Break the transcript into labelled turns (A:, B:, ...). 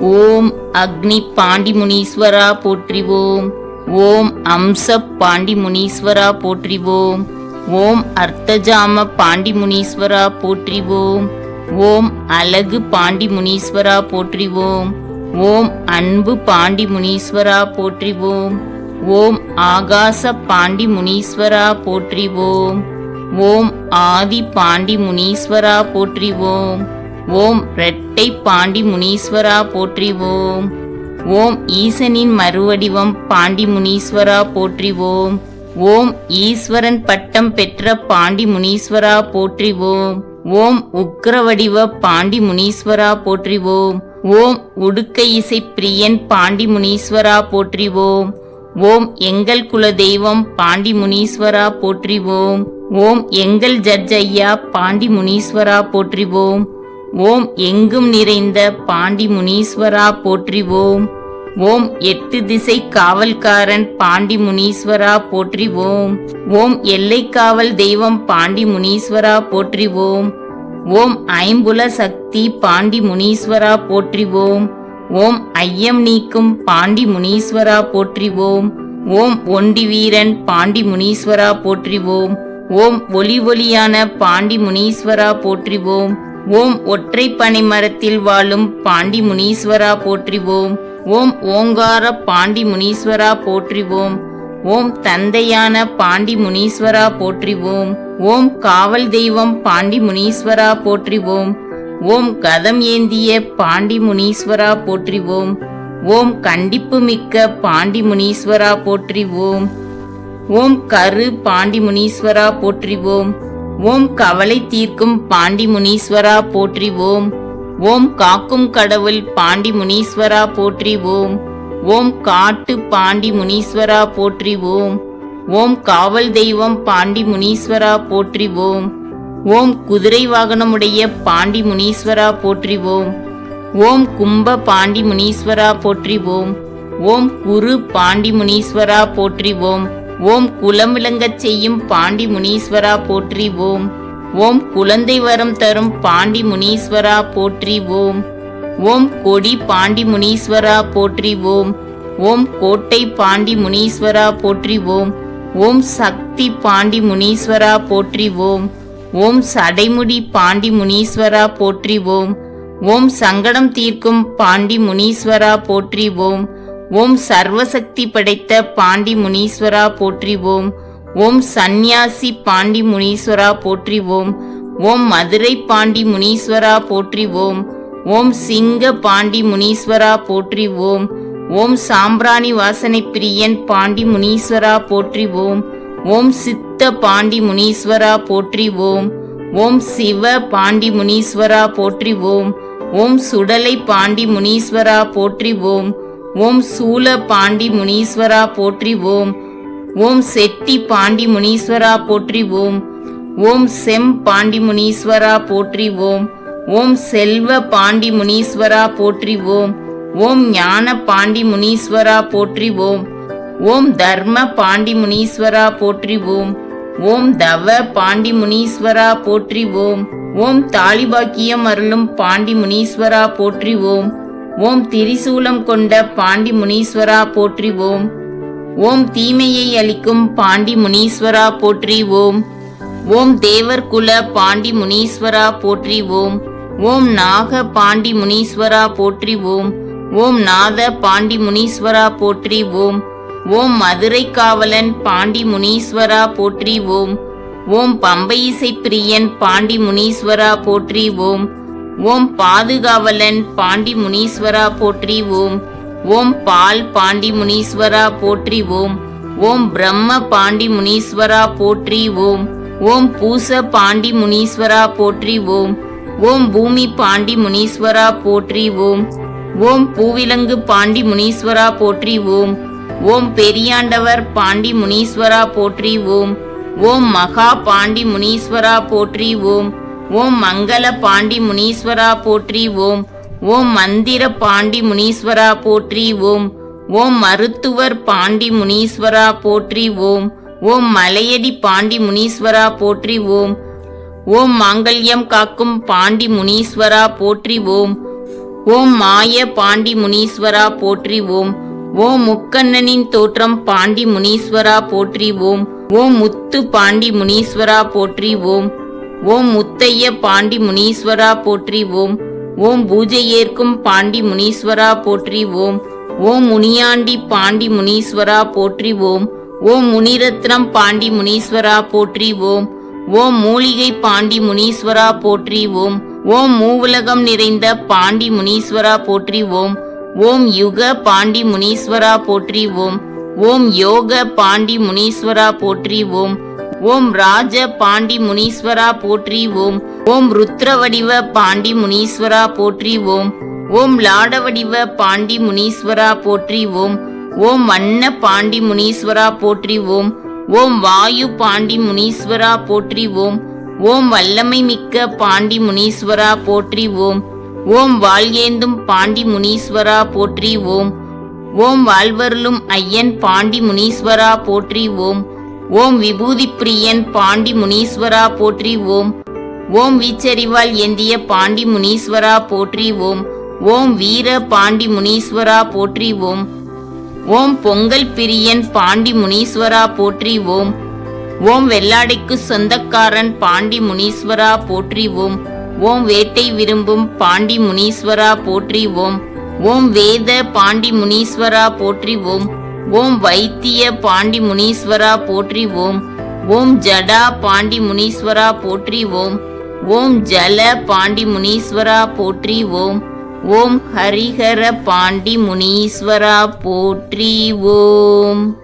A: ஓம் அக்னி பாண்டி முனீஸ்வரா போற்றிவோம். ஓம் அம்ச பாண்டி முனீஸ்வரா போற்றிவோம். ஓம் அர்த்தஜாம பாண்டி முனீஸ்வரா போற்றிவோம். ஓம் அழகு பாண்டி முனீஸ்வரா போற்றிவோம். ஓம் அன்பு பாண்டி முனீஸ்வரா போற்றிவோம். ஓம் ஆகாச பாண்டி முனீஸ்வரா போற்றிவோம். ஓம் ஆதி பாண்டி முனீஸ்வரா போற்றிவோம். ஓம் ரெட்டை பாண்டி முனீஸ்வரா போற்றிவோம். ஓம் ஈசனின் மறுவடிவம் பாண்டி முனீஸ்வரா போற்றிவோம். ஓம் ஈஸ்வரன் பட்டம் பெற்ற பாண்டி முனீஸ்வரா போற்றிவோம். ஓம் உக்ரவடிவ பாண்டி முனீஸ்வரா போற்றிவோம். ஓம் உடுக்க இசை பிரியன் பாண்டி முனீஸ்வரா போற்றிவோம். ஓம் எங்கள் குல தெய்வம் பாண்டி முனீஸ்வரா போற்றிவோம். ஓம் எங்கள் ஜட்ஜ் ஐயா பாண்டி முனீஸ்வரா போற்றிவோம். ஓம் எங்கும் நிறைந்த பாண்டி முனீஸ்வரா போற்றிவோம். ஓம் எட்டு திசை காவல்காரன் பாண்டி முனீஸ்வரா போற்றிவோம். ஓம் எல்லை காவல் தெய்வம் பாண்டி முனீஸ்வரா போற்றிவோம். ஓம் ஐம்புல சக்தி பாண்டி முனீஸ்வரா போற்றிவோம். ஓம் ஐயம் நீக்கும் பாண்டி முனீஸ்வரா போற்றிவோம். ஓம் ஒண்டி வீரன் பாண்டி முனீஸ்வரா போற்றிவோம். ஓம் ஒளி ஒளியான பாண்டி முனீஸ்வரா போற்றிவோம். ஓம் ஒற்றை பனைமரத்தில் வாழும் பாண்டி முனீஸ்வரா போற்றிவோம். ஓம் ஓங்கார பாண்டி முனீஸ்வரா போற்றிவோம். ஓம் தந்தையான பாண்டி முனீஸ்வரா போற்றிவோம். ஓம் காவல் தெய்வம் பாண்டி முனீஸ்வரா போற்றிவோம். ஓம் கதம் ஏந்திய பாண்டி முனீஸ்வரா போற்றிவோம். ஓம் கண்டிப்பு மிக்க பாண்டி முனீஸ்வரா போற்றிவோம். ஓம் கரு பாண்டி முனீஸ்வரா போற்றிவோம். ஓம் கவலை தீர்க்கும் பாண்டி முனீஸ்வரா போற்றிவோம் ஓம் காக்கும் கடவுள் பாண்டி முனீஸ்வரா போற்றிவோம் ஓம் காட்டு பாண்டி முனீஸ்வரா போற்றிவோம் ஓம் காவல் தெய்வம் பாண்டி முனீஸ்வரா போற்றிவோம் ஓம் குதிரை வாகனமுடைய பாண்டி முனீஸ்வரா போற்றிவோம் ஓம் கும்ப பாண்டி முனீஸ்வரா போற்றிவோம் ஓம் குரு பாண்டி முனீஸ்வரா போற்றிவோம் ஓம். குலம் விளங்கச் செய்யும் பாண்டி முனீஸ்வரா போற்றிவோம் ஓம். குழந்தை வரம் தரும் பாண்டி முனீஸ்வரா போற்றிவோம் ஓம். கொடி பாண்டி முனீஸ்வரா போற்றிவோம் ஓம். கோட்டை பாண்டி முனீஸ்வரா போற்றிவோம் ஓம். சக்தி பாண்டி முனீஸ்வரா போற்றிவோம் ஓம். சடைமுடி பாண்டி முனீஸ்வரா போற்றிவோம் ஓம். சங்கடம் தீர்க்கும் பாண்டி முனீஸ்வரா போற்றிவோம் ஓம். ஓம் சர்வசக்தி படைத்த பாண்டி முனீஸ்வரா போற்றிவோம். ஓம் சந்நியாசி பாண்டி முனீஸ்வரா போற்றிவோம். ஓம் மதுரை பாண்டி முனீஸ்வரா போற்றிவோம். ஓம் சிங்க பாண்டி முனீஸ்வரா போற்றிவோம். ஓம் சாம்பிராணி வாசனை பிரியன் பாண்டி முனீஸ்வரா போற்றிவோம். ஓம் சித்த பாண்டி முனீஸ்வரா போற்றிவோம். ஓம் சிவ பாண்டி முனீஸ்வரா போற்றிவோம். ஓம் சுடலை பாண்டி முனீஸ்வரா போற்றிவோம். ஓம் சூல பாண்டி முனீஸ்வரா போற்றி ஓம். ஓம் செட்டி பாண்டி முனீஸ்வரா போற்றிவோம் ஓம். செம் பாண்டி முனீஸ்வரா போற்றி ஓம். செல்வ பாண்டி முனீஸ்வரா போற்றிவோம் ஓம். ஞான பாண்டி முனீஸ்வரா போற்றிவோம் ஓம். தர்ம பாண்டி முனீஸ்வரா போற்றிவோம் ஓம். தவ பாண்டி முனீஸ்வரா போற்றிவோம் ஓம் தாலிபாக்கியம் அருளும் பாண்டி முனீஸ்வரா போற்றி ஓம். ஓம் திரிசூலம் கொண்ட பாண்டி முனீஸ்வரா போற்றிவோம். ஓம் தீமையை அளிக்கும் பாண்டி முனீஸ்வரா போற்றி ஓம் ஓம் தேவர் குல பாண்டி முனீஸ்வரா போற்றி ஓம் ஓம் நாக பாண்டி முனீஸ்வரா போற்றி ஓம் ஓம் நாத பாண்டி முனீஸ்வரா போற்றி ஓம் ஓம் மதுரை காவலன் பாண்டி முனீஸ்வரா போற்றி ஓம் ஓம் பம்பை இசை பிரியன் பாண்டி முனீஸ்வரா போற்றி ஓம் ஓம் பாதுகாவலன் பாண்டி முனீஸ்வரா போற்றி ஓம். ஓம் பால் பாண்டி முனீஸ்வரா போற்றி ஓம். ஓம் பிரம்ம பாண்டி முனீஸ்வரா போற்றி ஓம். ஓம் பூச பாண்டி முனீஸ்வரா போற்றி ஓம். ஓம் பூமி பாண்டி முனீஸ்வரா போற்றி ஓம். ஓம் பூவிலங்கு பாண்டி முனீஸ்வரா போற்றி ஓம். ஓம் பெரியாண்டவர் பாண்டி முனீஸ்வரா போற்றி ஓம். ஓம் மகா பாண்டி முனீஸ்வரா போற்றி ஓம். ஓம் மங்கள பாண்டி முனீஸ்வரா போற்றி ஓம். ஓம் மந்திர பாண்டி முனீஸ்வரா போற்றி ஓம். ஓம் மருத்துவர் பாண்டி முனீஸ்வரா போற்றி ஓம். ஓம் மலையடி பாண்டி முனீஸ்வரா போற்றி ஓம். ஓம் மாங்கல்யம் காக்கும் பாண்டி முனீஸ்வரா போற்றி ஓம். ஓம் மாய பாண்டி முனீஸ்வரா போற்றி ஓம். ஓம் முக்கண்ணனின் தோற்றம் பாண்டி முனீஸ்வரா போற்றி ஓம். ஓம் முத்து பாண்டி முனீஸ்வரா போற்றி ஓம். ஓம் முத்தைய பாண்டி முனீஸ்வரா போற்றி ஓம். ஓம் பூஜை ஏற்கும் பாண்டி முனீஸ்வரா போற்றி ஓம். ஓம் முனியாண்டி பாண்டி முனீஸ்வரா போற்றி ஓம். ஓம் முனிரத்னம் பாண்டி முனீஸ்வரா போற்றி ஓம். ஓம் மூலிகை பாண்டி முனீஸ்வரா போற்றி ஓம். ஓம் மூவுலகம் நிறைந்த பாண்டி முனீஸ்வரா போற்றி ஓம். ஓம் யுக பாண்டி முனீஸ்வரா போற்றி ஓம். ஓம் யோக பாண்டி முனீஸ்வரா போற்றி ஓம். ஓம் ராஜ பாண்டி முனீஸ்வரா போற்றி ஓம். ஓம் ருத்ர வடிவ பாண்டி முனீஸ்வரா போற்றி ஓம். ஓம் லாட வடிவ பாண்டி முனீஸ்வரா போற்றி ஓம். ஓம் வண்ண பாண்டி முனீஸ்வரா போற்றி ஓம். ஓம் வாயு பாண்டி முனீஸ்வரா போற்றி ஓம். ஓம் வல்லமை மிக்க பாண்டி முனீஸ்வரா போற்றி ஓம். ஓம் வாழ்கேந்தும் பாண்டி முனீஸ்வரா போற்றி ஓம். ஓம் வாழ்வருளும் ஐயன் பாண்டி முனீஸ்வரா போற்றி ஓம். ஓம் விபூதி பிரியன் பாண்டி முனீஸ்வரா போற்றி ஓம். ஓம் வீச்சரிவால் ஏந்திய பாண்டி முனீஸ்வரா போற்றி ஓம். ஓம் வீர பாண்டி முனீஸ்வரா போற்றி ஓம். ஓம் பொங்கல் பிரியன் பாண்டி முனீஸ்வரா போற்றி ஓம். ஓம் வெள்ளாடைக்கு சொந்தக்காரன் பாண்டி முனீஸ்வரா போற்றி ஓம். ஓம் வேட்டை விரும்பும் பாண்டி முனீஸ்வரா போற்றி ஓம். ஓம் வேத பாண்டி முனீஸ்வரா போற்றி ஓம். ஓம் வைத்திய பாண்டி முனீஸ்வரா போற்றி ஓம். ஓம் ஜடா பாண்டி முனீஸ்வரா போற்றி ஓம். ஓம் ஜல பாண்டி முனீஸ்வரா போற்றி ஓம். ஓம் ஹரிஹர பாண்டி முனீஸ்வரா போற்றி ஓம்.